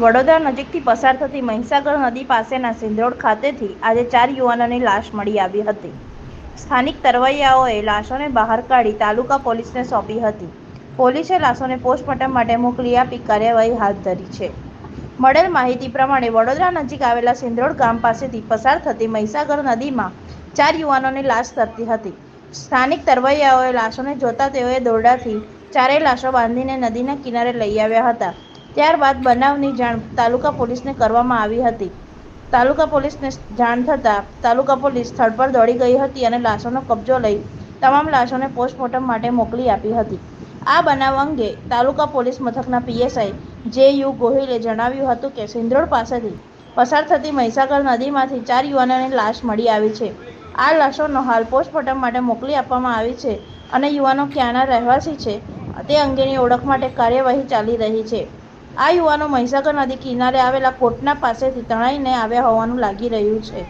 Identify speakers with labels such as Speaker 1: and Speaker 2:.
Speaker 1: વડોદરા નજીકથી પસાર થતી મહીસાગર નદી પાસેના સિંધોડ ખાતેથી આજે ચાર યુવાનોની લાશ મળી આવી હતી. સ્થાનિક તરવૈયાઓએ લાશોને બહાર કાઢી તાલુકા પોલીસને સોંપી હતી. પોલીસે લાશોને પોસ્ટમોર્ટમ માટે મોકલી આપી કાર્યવાહી હાથ ધરી છે. મળેલ માહિતી પ્રમાણે વડોદરા નજીક આવેલા સિંધરોડ ગામ પાસેથી પસાર થતી મહીસાગર નદીમાં ચાર યુવાનોની લાશ તરતી હતી. સ્થાનિક તરવૈયાઓએ લાશોને જોતા તેઓએ દોરડાથી ચારેય લાશો બાંધીને નદીના કિનારે લઈ આવ્યા હતા. ત્યારબાદ બનાવની જાણ તાલુકા પોલીસને કરવામાં આવી હતી. તાલુકા પોલીસને જાણ થતાં તાલુકા પોલીસ સ્થળ પર દોડી ગઈ હતી અને લાશોનો કબજો લઈ તમામ લાશોને પોસ્ટમોર્ટમ માટે મોકલી આપી હતી. આ બનાવ અંગે તાલુકા પોલીસ મથકના પીએસઆઈ જે યુ ગોહિલે જણાવ્યું હતું કે સિંદ્રોડ પાસેથી પસાર થતી મહીસાગર નદીમાંથી ચાર યુવાનોની લાશ મળી આવી છે. આ લાશોનો હાલ પોસ્ટમોર્ટમ માટે મોકલી આપવામાં આવી છે અને યુવાનો ક્યાંના રહેવાસી છે તે અંગેની ઓળખ માટે કાર્યવાહી ચાલી રહી છે. આ યુવાનો મહીસાગર નદી કિનારે આવેલા કોટના પાસેથી તણાઈને આવ્યા હોવાનું લાગી રહ્યું છે.